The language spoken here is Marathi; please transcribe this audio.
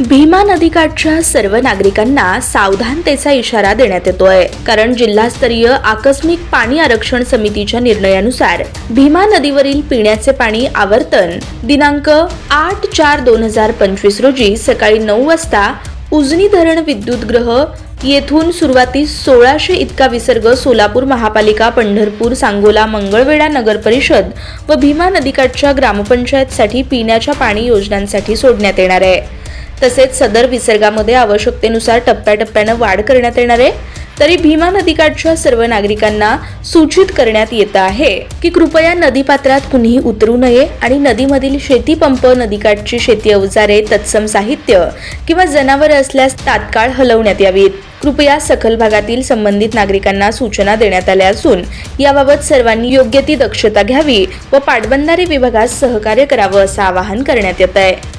भीमा नदीकाठच्या सर्व नागरिकांना सावधानतेचा इशारा देण्यात येतोय. कारण जिल्हास्तरीय आकस्मिक पाणी आरक्षण समितीच्या निर्णयानुसार भीमा नदीवरील पिण्याचे पाणी आवर्तन दिनांक आठ चार दोन हजार पंचवीस रोजी सकाळी नऊ वाजता उजनी धरण विद्युतगृह येथून सुरुवातीस सोळाशे इतका विसर्ग सोलापूर महापालिका पंढरपूर सांगोला मंगळवेढा नगर परिषद व भीमा नदीकाठच्या ग्रामपंचायतसाठी पिण्याच्या पाणी योजनांसाठी सोडण्यात येणार आहे. तसेच सदर विसर्गामध्ये आवश्यकतेनुसार टप्प्याटप्प्यानं वाढ करण्यात येणार आहे. तरी भीमा नदीकाठच्या सर्व नागरिकांना सूचित करण्यात येत आहे की कृपया नदीपात्रात कुणीही उतरू नये आणि नदीमधील शेती पंप नदीकाठची शेती अवजारे तत्सम साहित्य किंवा जनावर असल्यास तात्काळ हलवण्यात यावीत. कृपया सखल भागातील संबंधित नागरिकांना सूचना देण्यात आल्या असून याबाबत सर्वांनी योग्य ती दक्षता घ्यावी व पाटबंधारे विभागास सहकार्य करावं असं आवाहन करण्यात येत आहे.